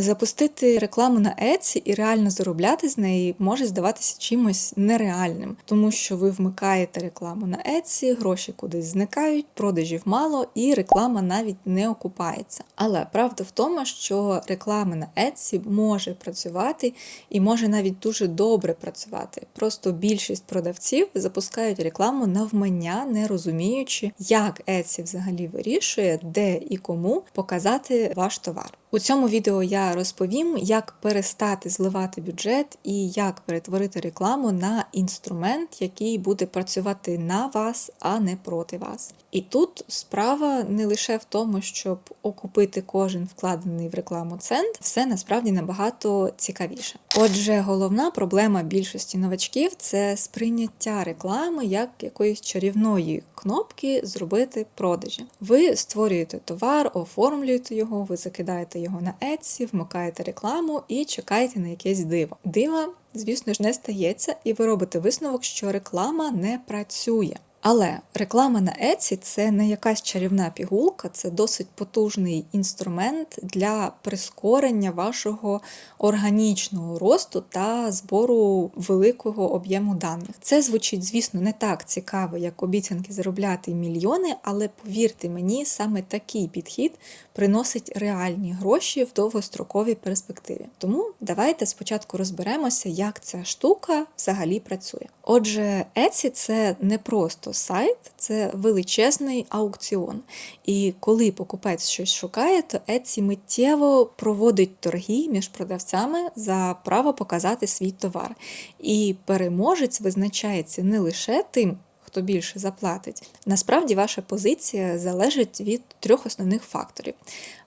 Запустити рекламу на Etsy і реально заробляти з неї може здаватися чимось нереальним, тому що ви вмикаєте рекламу на Etsy, гроші кудись зникають, продажів мало і реклама навіть не окупається. Але правда в тому, що реклама на Etsy може працювати і може навіть дуже добре працювати. Просто більшість продавців запускають рекламу навмання, не розуміючи, як Etsy взагалі вирішує, де і кому показати ваш товар. У цьому відео я розповім, як перестати зливати бюджет і як перетворити рекламу на інструмент, який буде працювати на вас, а не проти вас. І тут справа не лише в тому, щоб окупити кожен вкладений в рекламу цент, все насправді набагато цікавіше. Отже, головна проблема більшості новачків це сприйняття реклами як якоїсь чарівної кнопки зробити продажі. Ви створюєте товар, оформлюєте його, ви закидаєте його на Etsy, вмикаєте рекламу і чекаєте на якесь диво. Дива, звісно ж, не стається, і ви робите висновок, що реклама не працює. Але реклама на Etsy – це не якась чарівна пігулка, це досить потужний інструмент для прискорення вашого органічного росту та збору великого об'єму даних. Це звучить, звісно, не так цікаво, як обіцянки заробляти мільйони, але повірте мені, саме такий підхід приносить реальні гроші в довгостроковій перспективі. Тому давайте спочатку розберемося, як ця штука взагалі працює. Отже, Etsy – це не просто сайт, це величезний аукціон. І коли покупець щось шукає, то Etsy миттєво проводить торги між продавцями за право показати свій товар. І переможець визначається не лише тим, хто більше заплатить. Насправді ваша позиція залежить від трьох основних факторів.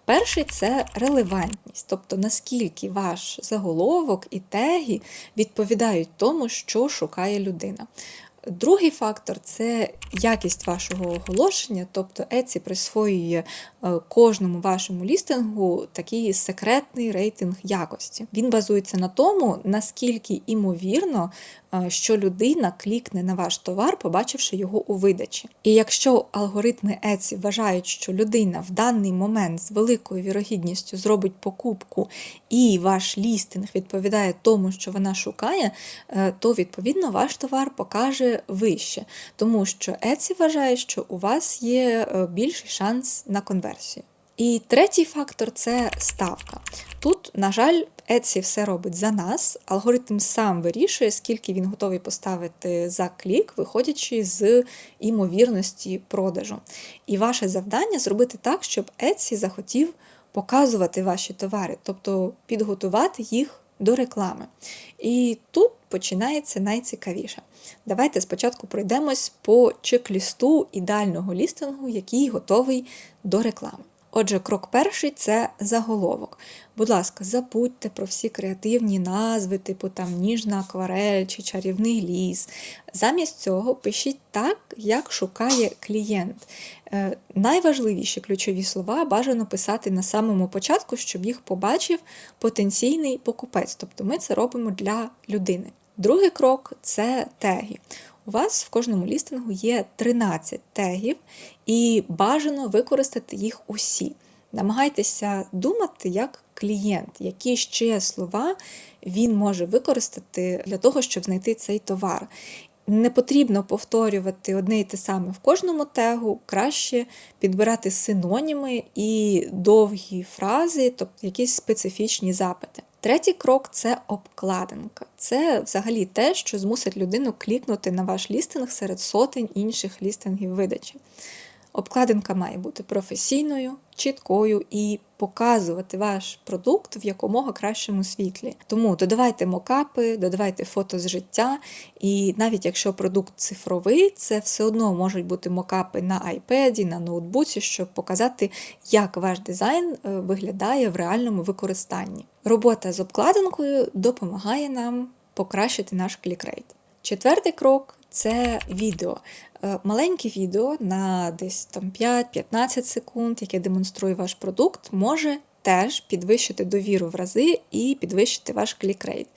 Перший це релевантність, тобто наскільки ваш заголовок і теги відповідають тому, що шукає людина. Другий фактор це якість вашого оголошення, тобто Etsy присвоює кожному вашому лістингу такий секретний рейтинг якості. Він базується на тому, наскільки імовірно, е, що людина клікне на ваш товар, побачивши його у видачі. І якщо алгоритми Etsy вважають, що людина в даний момент з великою вірогідністю зробить покупку, і ваш лістинг відповідає тому, що вона шукає, е, то відповідно ваш товар покаже вище, тому що Etsy вважає, що у вас є е, більший шанс на конверсію. І третій фактор це ставка. Тут, на жаль, Etsy все робить за нас, алгоритм сам вирішує, скільки він готовий поставити за клік, виходячи з імовірності продажу. І ваше завдання зробити так, щоб Etsy захотів показувати ваші товари, тобто підготувати їх до реклами. І тут починається найцікавіше. Давайте спочатку пройдемось по чек-лісту ідеального лістингу, який готовий до реклами. Отже, крок перший це заголовок. Будь ласка, забудьте про всі креативні назви, типу там ніжна акварель чи чарівний ліс. Замість цього пишіть так, як шукає клієнт. Е, найважливіші ключові слова бажано писати на самому початку, щоб їх побачив потенційний покупець. Тобто ми це робимо для людини. Другий крок це теги. У вас в кожному лістингу є 13 тегів, і бажано використати їх усі. Намагайтеся думати як клієнт, які ще слова він може використати для того, щоб знайти цей товар. Не потрібно повторювати одне і те саме в кожному тегу, краще підбирати синоніми і довгі фрази, тобто якісь специфічні запити. Третій крок це обкладинка. Це взагалі те, що змусить людину клікнути на ваш лістинг серед сотень інших лістингів видачі. Обкладинка має бути професійною, чіткою і показувати ваш продукт в якомога кращому світлі. Тому додавайте мокапи, додавайте фото з життя, і навіть якщо продукт цифровий, це все одно можуть бути мокапи на iPad, на ноутбуці, щоб показати, як ваш дизайн е, виглядає в реальному використанні. Робота з обкладинкою допомагає нам покращити наш клікрейт. Четвертий крок це відео. Е, маленьке відео на десь там 5-15 секунд, яке демонструє ваш продукт, може теж підвищити довіру в рази і підвищити ваш клікрейт.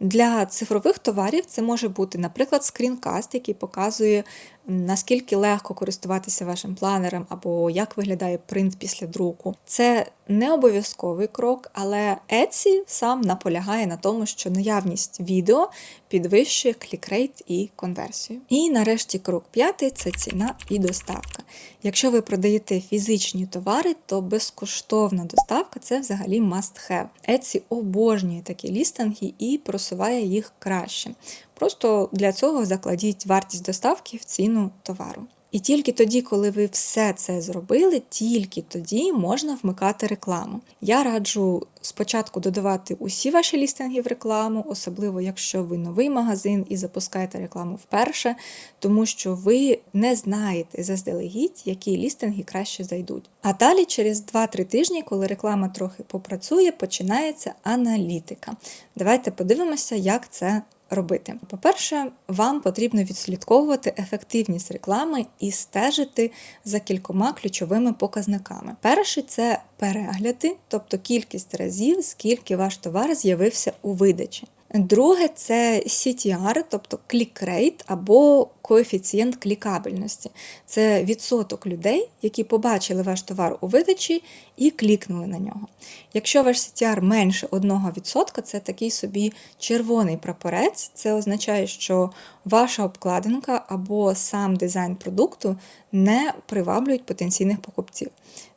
Для цифрових товарів це може бути, наприклад, скрінкаст, який показує наскільки легко користуватися вашим планером, або як виглядає принт після друку. Це не обов'язковий крок, але Etsy сам наполягає на тому, що наявність відео підвищує клікрейт і конверсію. І нарешті крок п'ятий це ціна і доставка. Якщо ви продаєте фізичні товари, то безкоштовна доставка це взагалі must have. Etsy обожнює такі лістинги і просуває їх краще. Просто для цього закладіть вартість доставки в ціну товару. І тільки тоді, коли ви все це зробили, тільки тоді можна вмикати рекламу. Я раджу спочатку додавати усі ваші лістинги в рекламу, особливо якщо ви новий магазин і запускаєте рекламу вперше, тому що ви не знаєте заздалегідь, які лістинги краще зайдуть. А далі, через 2-3 тижні, коли реклама трохи попрацює, починається аналітика. Давайте подивимося, як це робити. По-перше, вам потрібно відслідковувати ефективність реклами і стежити за кількома ключовими показниками. Перший це перегляди, тобто кількість разів, скільки ваш товар з'явився у видачі. Друге це CTR, тобто клікрейт або коефіцієнт клікабельності. Це відсоток людей, які побачили ваш товар у видачі і клікнули на нього. Якщо ваш CTR менше 1%, це такий собі червоний прапорець, це означає, що ваша обкладинка або сам дизайн продукту не приваблюють потенційних покупців.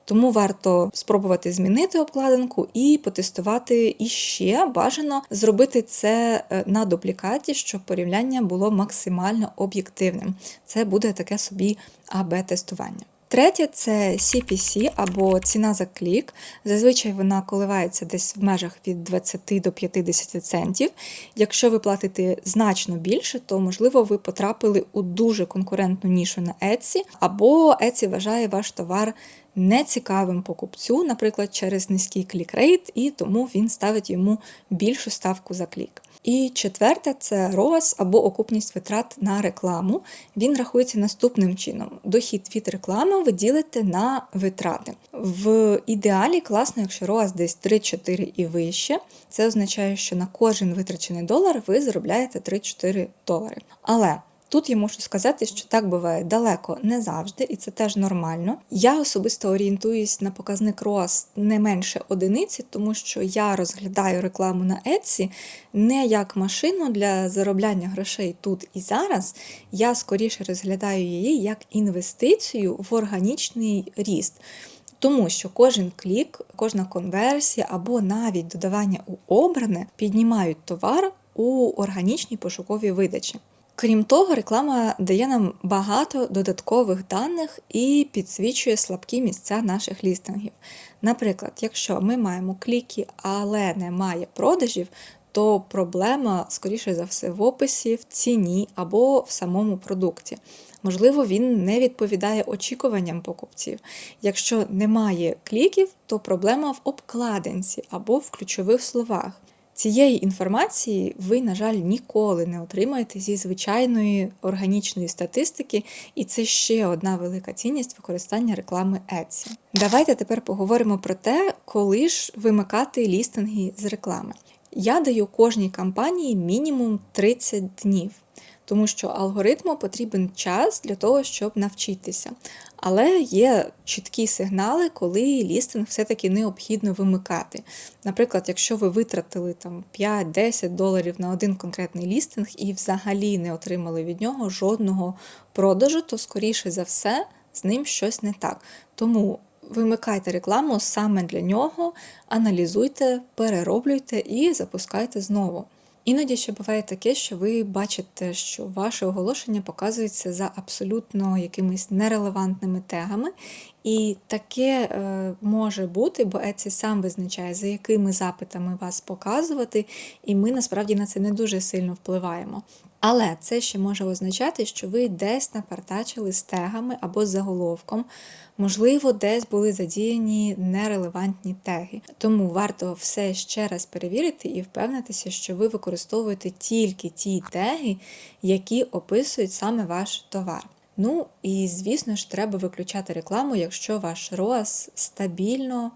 Тому варто спробувати змінити обкладинку і потестувати іще бажано зробити це е, на дуплікаті, щоб порівняння було максимально об'єктивним. Це буде таке собі АБ-тестування. Третє це CPC або ціна за клік. Зазвичай вона коливається десь в межах від 20 до 50 центів. Якщо ви платите значно більше, то можливо ви потрапили у дуже конкурентну нішу на Etsy, або Etsy вважає ваш товар нецікавим покупцю, наприклад, через низький клікрейт, і тому він ставить йому більшу ставку за клік. І четверте це ROAS або окупність витрат на рекламу. Він рахується наступним чином: дохід від реклами ви ділите на витрати. В ідеалі класно, якщо ROAS десь 3-4 і вище. Це означає, що на кожен витрачений долар ви заробляєте 3-4 долари. Але Тут я можу сказати, що так буває далеко не завжди, і це теж нормально. Я особисто орієнтуюсь на показник ROAS не менше одиниці, тому що я розглядаю рекламу на Etsy не як машину для заробляння грошей тут і зараз. Я скоріше розглядаю її як інвестицію в органічний ріст. Тому що кожен клік, кожна конверсія або навіть додавання у обране піднімають товар у органічній пошуковій видачі. Крім того, реклама дає нам багато додаткових даних і підсвічує слабкі місця наших лістингів. Наприклад, якщо ми маємо кліки, але немає продажів, то проблема, скоріше за все, в описі, в ціні або в самому продукті. Можливо, він не відповідає очікуванням покупців. Якщо немає кліків, то проблема в обкладинці або в ключових словах. Цієї інформації ви, на жаль, ніколи не отримаєте зі звичайної органічної статистики, і це ще одна велика цінність використання реклами Etsy. Давайте тепер поговоримо про те, коли ж вимикати лістинги з реклами. Я даю кожній кампанії мінімум 30 днів тому що алгоритму потрібен час для того, щоб навчитися. Але є чіткі сигнали, коли лістинг все-таки необхідно вимикати. Наприклад, якщо ви витратили там 5-10 доларів на один конкретний лістинг і взагалі не отримали від нього жодного продажу, то, скоріше за все, з ним щось не так. Тому вимикайте рекламу саме для нього, аналізуйте, перероблюйте і запускайте знову. Іноді ще буває таке, що ви бачите, що ваше оголошення показується за абсолютно якимись нерелевантними тегами, і таке е, може бути, бо Etsy сам визначає, за якими запитами вас показувати, і ми насправді на це не дуже сильно впливаємо. Але це ще може означати, що ви десь напартачили тегами або заголовком, можливо, десь були задіяні нерелевантні теги. Тому варто все ще раз перевірити і впевнитися, що ви використовуєте тільки ті теги, які описують саме ваш товар. Ну і звісно ж, треба виключати рекламу, якщо ваш ROAS стабільно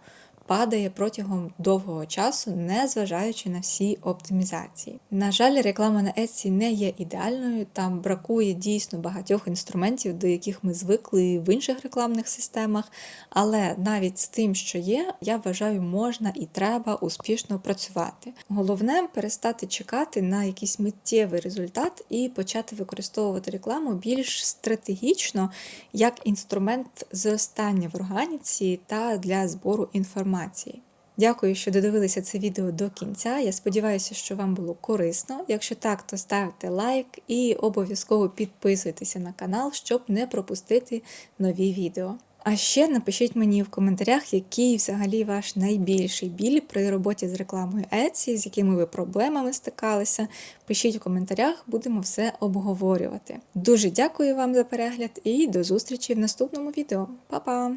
падає протягом довгого часу, не зважаючи на всі оптимізації. На жаль, реклама на Etsy не є ідеальною, там бракує дійсно багатьох інструментів, до яких ми звикли в інших рекламних системах. Але навіть з тим, що є, я вважаю, можна і треба успішно працювати. Головне перестати чекати на якийсь миттєвий результат і почати використовувати рекламу більш стратегічно як інструмент зростання в органіці та для збору інформації. Дякую, що додивилися це відео до кінця. Я сподіваюся, що вам було корисно. Якщо так, то ставте лайк і обов'язково підписуйтеся на канал, щоб не пропустити нові відео. А ще напишіть мені в коментарях, який взагалі ваш найбільший біль при роботі з рекламою Etsy, з якими ви проблемами стикалися. Пишіть в коментарях, будемо все обговорювати. Дуже дякую вам за перегляд і до зустрічі в наступному відео. Па-па!